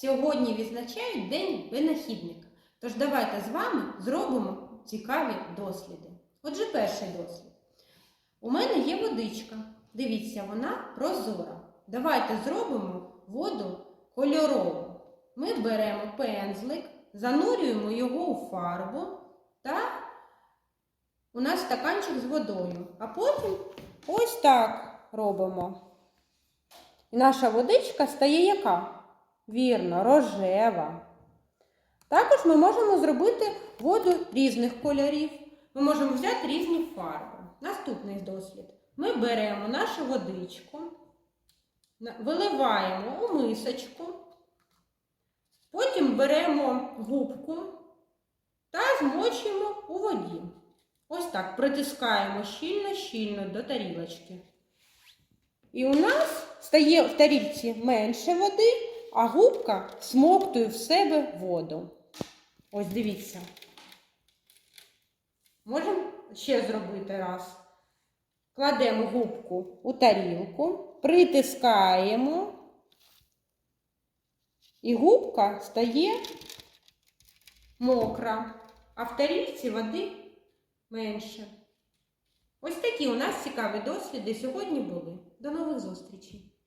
Сьогодні відзначають День винахідника. Тож давайте з вами зробимо цікаві досліди. Отже, перший дослід. У мене є водичка. Дивіться, вона прозора. Давайте зробимо воду кольорову. Ми беремо пензлик, занурюємо його у фарбу та у нас стаканчик з водою. А потім ось так робимо. І наша водичка стає яка? Вірно, рожева. Також ми можемо зробити воду різних кольорів. Ми можемо взяти різні фарби. Наступний дослід. Ми беремо нашу водичку, виливаємо у мисочку, потім беремо губку та змочуємо у воді. Ось так притискаємо щільно-щільно до тарілочки. І у нас стає в тарілці менше води, а губка смоктує в себе воду. Ось дивіться. Можемо ще зробити раз. Кладемо губку у тарілку, притискаємо, і губка стає мокра, а в тарілці води менше. Ось такі у нас цікаві досліди сьогодні були. До нових зустрічей!